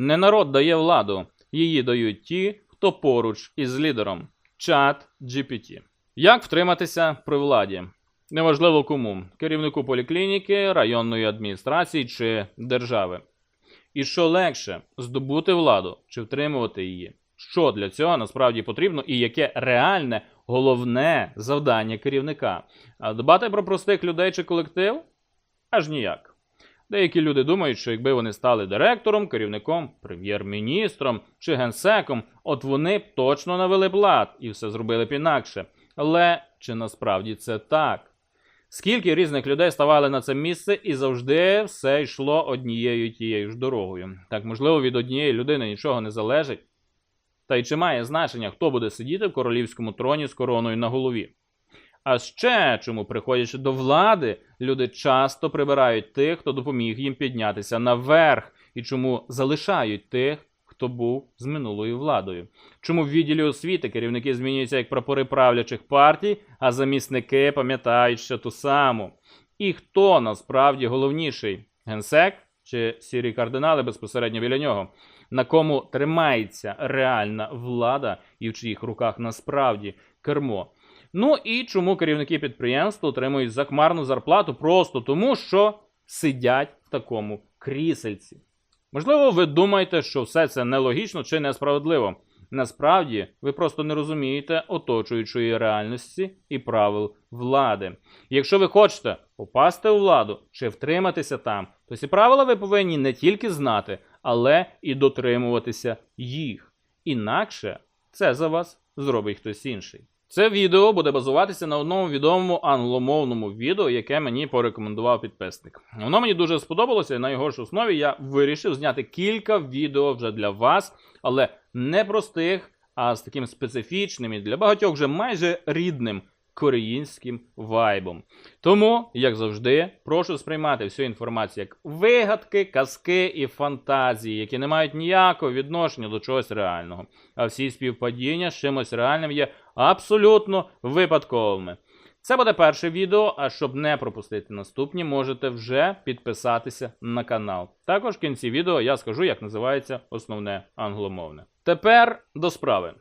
Не народ дає владу, її дають ті, хто поруч із лідером. Чат GPT. Як втриматися при владі? Неважливо кому керівнику поліклініки, районної адміністрації чи держави. І що легше здобути владу чи втримувати її? Що для цього насправді потрібно, і яке реальне головне завдання керівника? Дбати про простих людей чи колектив? Аж ніяк. Деякі люди думають, що якби вони стали директором, керівником, прем'єр-міністром чи генсеком, от вони б точно навели б лад і все зробили б інакше. Але чи насправді це так? Скільки різних людей ставали на це місце, і завжди все йшло однією тією ж дорогою. Так, можливо, від однієї людини нічого не залежить. Та й чи має значення, хто буде сидіти в королівському троні з короною на голові? А ще чому, приходячи до влади, люди часто прибирають тих, хто допоміг їм піднятися наверх, і чому залишають тих, хто був з минулою владою. Чому в відділі освіти керівники змінюються як прапори правлячих партій, а замісники пам'ятають ще ту саму? І хто насправді головніший? Генсек чи сірі кардинали безпосередньо біля нього? На кому тримається реальна влада і в чиїх руках насправді кермо? Ну і чому керівники підприємств отримують захмарну зарплату просто тому, що сидять в такому крісельці? Можливо, ви думаєте, що все це нелогічно чи несправедливо. Насправді, ви просто не розумієте оточуючої реальності і правил влади. Якщо ви хочете попасти у владу чи втриматися там, то ці правила ви повинні не тільки знати, але і дотримуватися їх. Інакше це за вас зробить хтось інший. Це відео буде базуватися на одному відомому англомовному відео, яке мені порекомендував підписник. Воно мені дуже сподобалося, і на його ж основі я вирішив зняти кілька відео вже для вас, але не простих, а з таким специфічним і для багатьох вже майже рідним кореїнським вайбом. Тому, як завжди, прошу сприймати всю інформацію як вигадки, казки і фантазії, які не мають ніякого відношення до чогось реального. А всі співпадіння з чимось реальним є абсолютно випадковими. Це буде перше відео, а щоб не пропустити наступні, можете вже підписатися на канал. Також в кінці відео я скажу, як називається основне англомовне. Тепер до справи.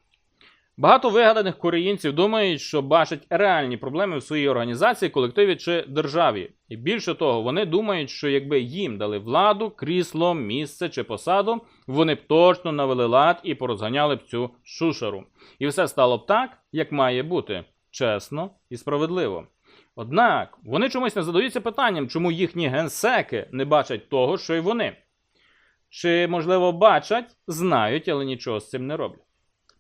Багато вигаданих кореїнців думають, що бачать реальні проблеми в своїй організації, колективі чи державі. І більше того, вони думають, що якби їм дали владу, крісло, місце чи посаду, вони б точно навели лад і порозганяли б цю шушеру. І все стало б так, як має бути чесно і справедливо. Однак вони чомусь не задаються питанням, чому їхні генсеки не бачать того, що й вони. Чи, можливо, бачать, знають, але нічого з цим не роблять.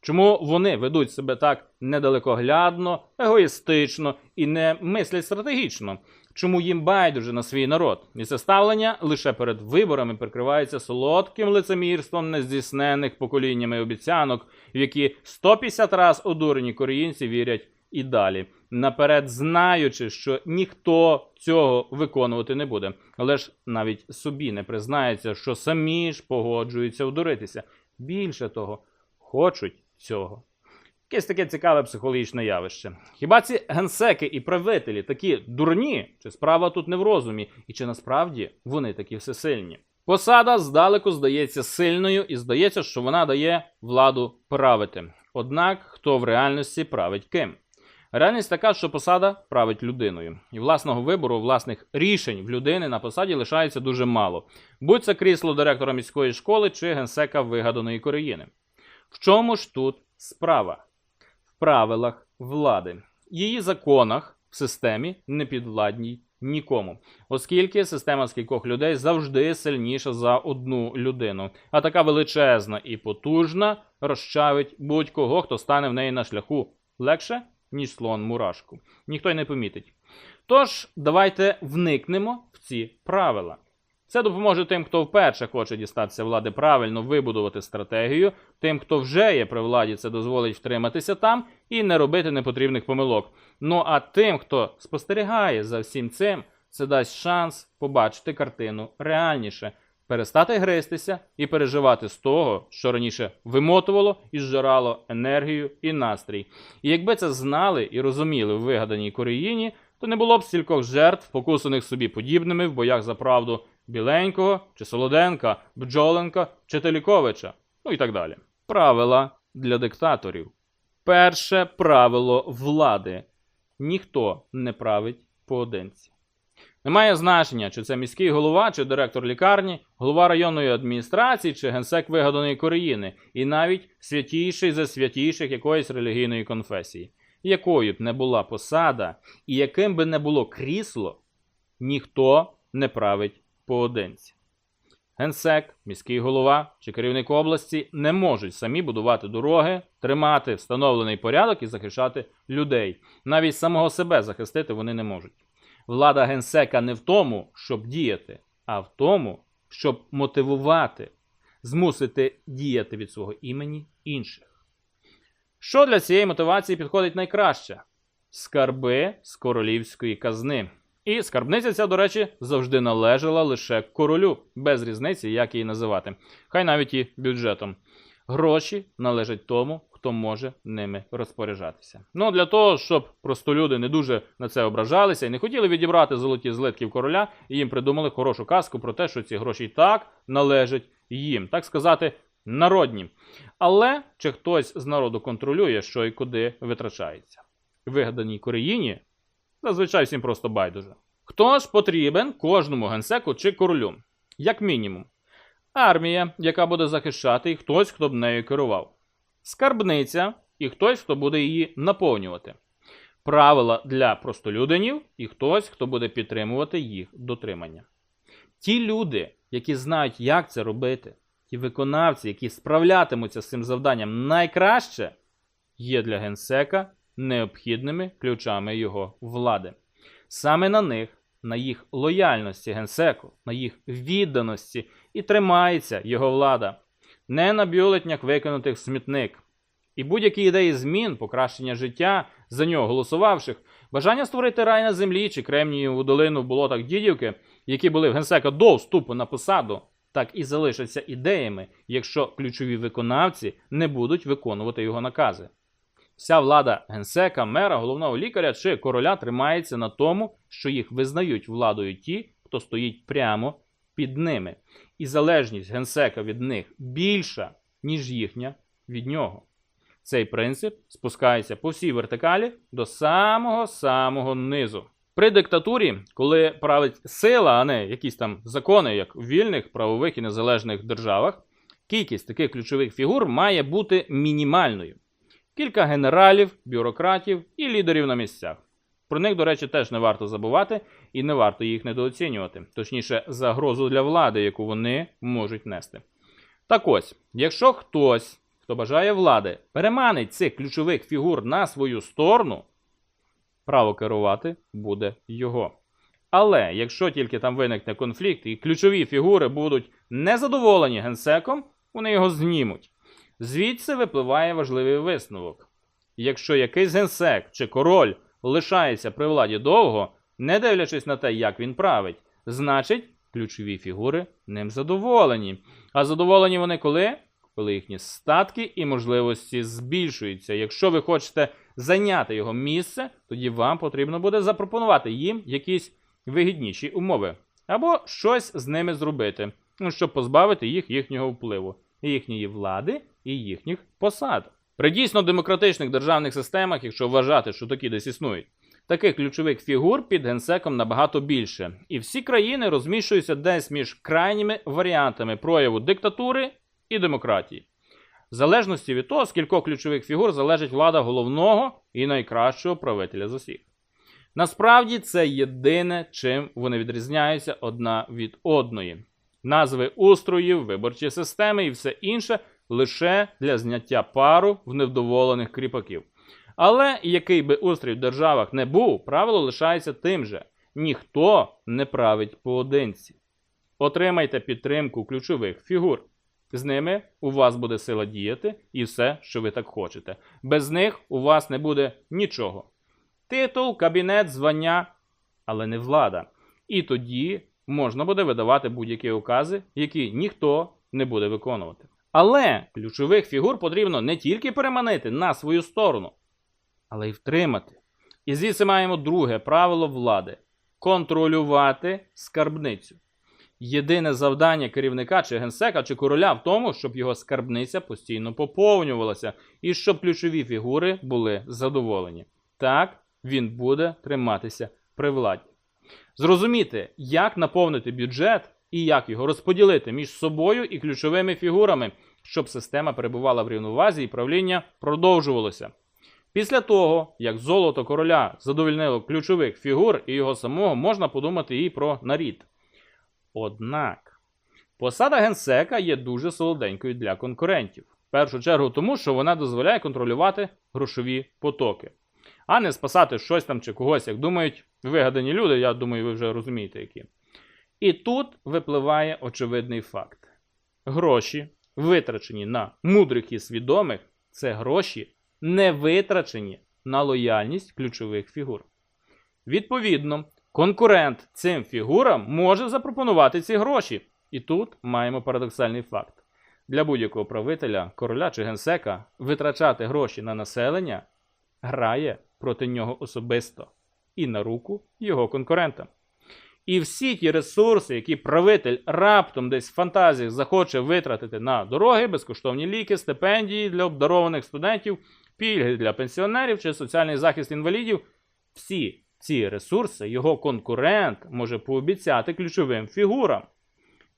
Чому вони ведуть себе так недалекоглядно, егоїстично і не мислять стратегічно? Чому їм байдуже на свій народ? І це ставлення лише перед виборами прикривається солодким лицемірством нездійснених поколіннями обіцянок, в які 150 раз одурені коріїнці вірять і далі, наперед знаючи, що ніхто цього виконувати не буде, але ж навіть собі не признається, що самі ж погоджуються вдуритися. Більше того, хочуть цього. Якесь таке цікаве психологічне явище. Хіба ці генсеки і правителі такі дурні? Чи справа тут не в розумі, і чи насправді вони такі всесильні? Посада здалеку здається сильною, і здається, що вона дає владу правити. Однак хто в реальності править ким? Реальність така, що посада править людиною, і власного вибору, власних рішень в людини на посаді лишається дуже мало. Будь це крісло директора міської школи чи генсека вигаданої Кореїни. В чому ж тут справа? В правилах влади, її законах в системі не підвладній нікому, оскільки система з кількох людей завжди сильніша за одну людину, а така величезна і потужна розчавить будь-кого, хто стане в неї на шляху легше, ніж слон мурашку. Ніхто й не помітить. Тож, давайте вникнемо в ці правила. Це допоможе тим, хто вперше хоче дістатися влади правильно вибудувати стратегію. Тим, хто вже є при владі, це дозволить втриматися там і не робити непотрібних помилок. Ну а тим, хто спостерігає за всім цим, це дасть шанс побачити картину реальніше, перестати гристися і переживати з того, що раніше вимотувало і зжирало енергію і настрій. І якби це знали і розуміли в вигаданій Кореїні, то не було б стількох жертв, покусаних собі подібними в боях за правду Біленького чи Солоденка, Бджоленка чи Теліковича, ну і так далі. Правила для диктаторів. Перше правило влади: ніхто не править поодинці. Немає значення, чи це міський голова, чи директор лікарні, голова районної адміністрації, чи генсек вигаданої країни, і навіть святіший за святіших якоїсь релігійної конфесії. Якою б не була посада, і яким би не було крісло, ніхто не править поодинці. Генсек, міський голова чи керівник області не можуть самі будувати дороги, тримати встановлений порядок і захищати людей. Навіть самого себе захистити вони не можуть. Влада генсека не в тому, щоб діяти, а в тому, щоб мотивувати, змусити діяти від свого імені інших. Що для цієї мотивації підходить найкраще? Скарби з королівської казни. І скарбниця ця, до речі, завжди належала лише королю, без різниці, як її називати, хай навіть і бюджетом. Гроші належать тому, хто може ними розпоряджатися. Ну для того, щоб простолюди не дуже на це ображалися і не хотіли відібрати золоті злитки в короля, їм придумали хорошу казку про те, що ці гроші і так належать їм, так сказати, народні. Але чи хтось з народу контролює, що і куди витрачається? Вигаданій Коріїні зазвичай всім просто байдуже. Хто ж потрібен кожному генсеку чи королю? Як мінімум, армія, яка буде захищати, і хтось, хто б нею керував, скарбниця і хтось, хто буде її наповнювати, правила для простолюдинів і хтось, хто буде підтримувати їх дотримання. Ті люди, які знають, як це робити, ті виконавці, які справлятимуться з цим завданням найкраще, є для генсека необхідними ключами його влади. Саме на них, на їх лояльності генсеку, на їх відданості і тримається його влада, не на бюлетнях викинутих смітник. І будь-які ідеї змін, покращення життя за нього голосувавших, бажання створити рай на землі чи Кремнієву долину в болотах Дідівки, які були в генсека до вступу на посаду, так і залишаться ідеями, якщо ключові виконавці не будуть виконувати його накази. Вся влада генсека, мера, головного лікаря чи короля тримається на тому, що їх визнають владою ті, хто стоїть прямо під ними. І залежність генсека від них більша, ніж їхня від нього. Цей принцип спускається по всій вертикалі до самого самого низу. При диктатурі, коли править сила, а не якісь там закони, як в вільних, правових і незалежних державах, кількість таких ключових фігур має бути мінімальною кілька генералів, бюрократів і лідерів на місцях. Про них, до речі, теж не варто забувати і не варто їх недооцінювати, точніше, загрозу для влади, яку вони можуть нести. Так ось, якщо хтось, хто бажає влади, переманить цих ключових фігур на свою сторону, право керувати буде його. Але якщо тільки там виникне конфлікт і ключові фігури будуть незадоволені генсеком, вони його знімуть. Звідси випливає важливий висновок. Якщо якийсь генсек чи король лишається при владі довго, не дивлячись на те, як він править, значить ключові фігури ним задоволені. А задоволені вони коли? Коли їхні статки і можливості збільшуються. Якщо ви хочете зайняти його місце, тоді вам потрібно буде запропонувати їм якісь вигідніші умови або щось з ними зробити, ну, щоб позбавити їх їхнього впливу, їхньої влади і їхніх посад. При дійсно демократичних державних системах, якщо вважати, що такі десь існують, таких ключових фігур під генсеком набагато більше. І всі країни розміщуються десь між крайніми варіантами прояву диктатури і демократії. В залежності від того, скількох ключових фігур залежить влада головного і найкращого правителя з усіх. Насправді це єдине, чим вони відрізняються одна від одної. Назви устроїв, виборчі системи і все інше лише для зняття пару в невдоволених кріпаків. Але який би устрій в державах не був, правило лишається тим же: ніхто не править поодинці. Отримайте підтримку ключових фігур. З ними у вас буде сила діяти і все, що ви так хочете. Без них у вас не буде нічого. Титул, кабінет, звання, але не влада. І тоді можна буде видавати будь-які укази, які ніхто не буде виконувати. Але ключових фігур потрібно не тільки переманити на свою сторону, але й втримати. І звідси маємо друге правило влади контролювати скарбницю. Єдине завдання керівника чи генсека чи короля в тому, щоб його скарбниця постійно поповнювалася і щоб ключові фігури були задоволені. Так він буде триматися при владі. Зрозуміти, як наповнити бюджет і як його розподілити між собою і ключовими фігурами, щоб система перебувала в рівновазі і правління продовжувалося. Після того, як золото короля задовольнило ключових фігур і його самого, можна подумати і про нарід. Однак посада генсека є дуже солоденькою для конкурентів. В першу чергу тому, що вона дозволяє контролювати грошові потоки, а не спасати щось там чи когось, як думають вигадані люди, я думаю, ви вже розумієте які. І тут випливає очевидний факт: гроші, витрачені на мудрих і свідомих, це гроші, не витрачені на лояльність ключових фігур. Відповідно, конкурент цим фігурам може запропонувати ці гроші. І тут маємо парадоксальний факт. Для будь-якого правителя, короля чи генсека витрачати гроші на населення грає проти нього особисто і на руку його конкурентам. І всі ті ресурси, які правитель раптом десь в фантазіях захоче витратити на дороги, безкоштовні ліки, стипендії для обдарованих студентів, пільги для пенсіонерів чи соціальний захист інвалідів, всі ці ресурси його конкурент може пообіцяти ключовим фігурам.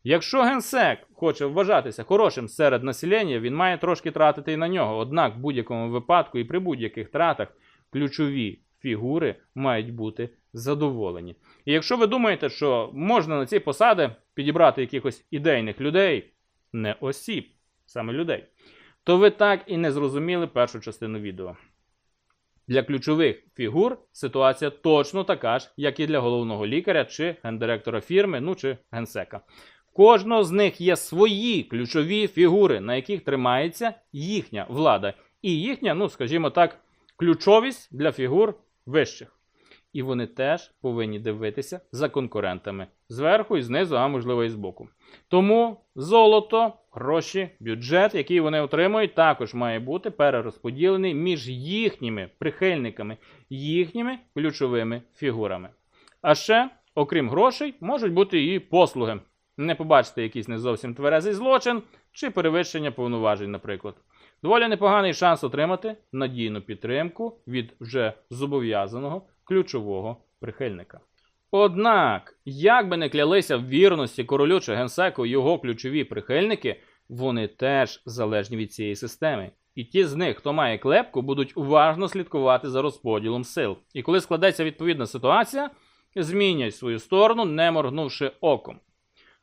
Якщо генсек хоче вважатися хорошим серед населення, він має трошки тратити і на нього. Однак, в будь-якому випадку і при будь-яких тратах ключові фігури мають бути задоволені. І якщо ви думаєте, що можна на ці посади підібрати якихось ідейних людей, не осіб, саме людей, то ви так і не зрозуміли першу частину відео. Для ключових фігур ситуація точно така ж, як і для головного лікаря чи гендиректора фірми, ну чи генсека. В кожного з них є свої ключові фігури, на яких тримається їхня влада. І їхня, ну скажімо так, ключовість для фігур вищих. І вони теж повинні дивитися за конкурентами зверху і знизу, а можливо і збоку. Тому золото, гроші, бюджет, який вони отримують, також має бути перерозподілений між їхніми прихильниками, їхніми ключовими фігурами. А ще, окрім грошей, можуть бути і послуги. Не побачите якийсь не зовсім тверезий злочин чи перевищення повноважень, наприклад. Доволі непоганий шанс отримати надійну підтримку від вже зобов'язаного ключового прихильника. Однак, як би не клялися в вірності королю чи генсеку його ключові прихильники, вони теж залежні від цієї системи. І ті з них, хто має клепку, будуть уважно слідкувати за розподілом сил. І коли складеться відповідна ситуація, змінять свою сторону, не моргнувши оком.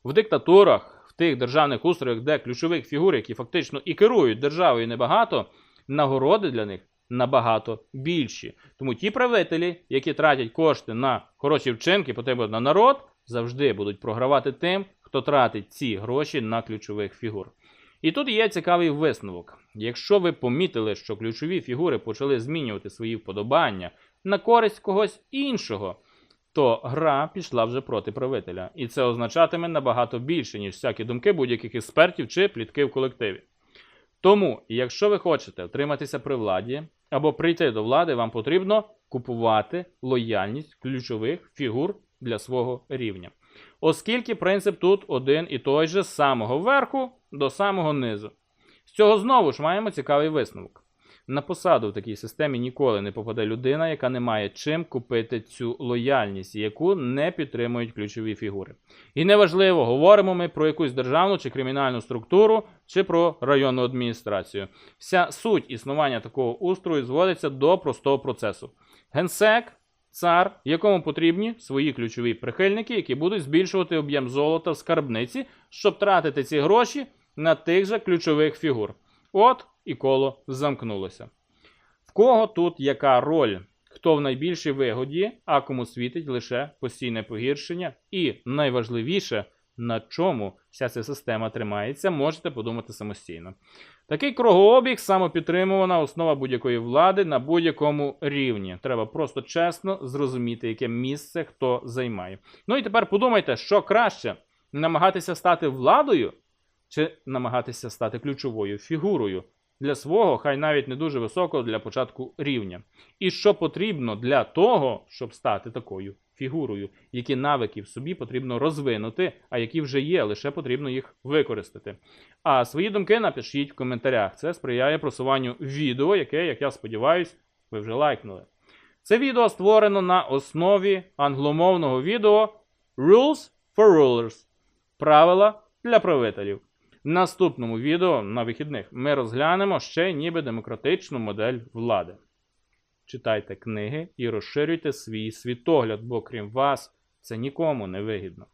В диктатурах, в тих державних устроях, де ключових фігур, які фактично і керують державою небагато, нагороди для них набагато більші. Тому ті правителі, які тратять кошти на хороші вчинки, потрібно на народ, завжди будуть програвати тим, хто тратить ці гроші на ключових фігур. І тут є цікавий висновок. Якщо ви помітили, що ключові фігури почали змінювати свої вподобання на користь когось іншого, то гра пішла вже проти правителя. І це означатиме набагато більше, ніж всякі думки будь-яких експертів чи плітки в колективі. Тому, якщо ви хочете втриматися при владі або прийти до влади, вам потрібно купувати лояльність ключових фігур для свого рівня. Оскільки принцип тут один і той же з самого верху до самого низу. З цього знову ж маємо цікавий висновок. На посаду в такій системі ніколи не попаде людина, яка не має чим купити цю лояльність, яку не підтримують ключові фігури. І неважливо, говоримо ми про якусь державну чи кримінальну структуру, чи про районну адміністрацію. Вся суть існування такого устрою зводиться до простого процесу. Генсек, цар, якому потрібні свої ключові прихильники, які будуть збільшувати об'єм золота в скарбниці, щоб тратити ці гроші на тих же ключових фігур. От і коло замкнулося. В кого тут яка роль? Хто в найбільшій вигоді, а кому світить лише постійне погіршення, і найважливіше, на чому вся ця система тримається, можете подумати самостійно. Такий кругообіг самопідтримувана основа будь-якої влади на будь-якому рівні. Треба просто чесно зрозуміти, яке місце хто займає. Ну і тепер подумайте, що краще намагатися стати владою чи намагатися стати ключовою фігурою для свого, хай навіть не дуже високого для початку рівня. І що потрібно для того, щоб стати такою фігурою, які навики в собі потрібно розвинути, а які вже є, лише потрібно їх використати. А свої думки напишіть в коментарях. Це сприяє просуванню відео, яке, як я сподіваюсь, ви вже лайкнули. Це відео створено на основі англомовного відео Rules for Rulers. Правила для правителів. Наступному відео на вихідних ми розглянемо ще ніби демократичну модель влади. Читайте книги і розширюйте свій світогляд, бо крім вас це нікому не вигідно.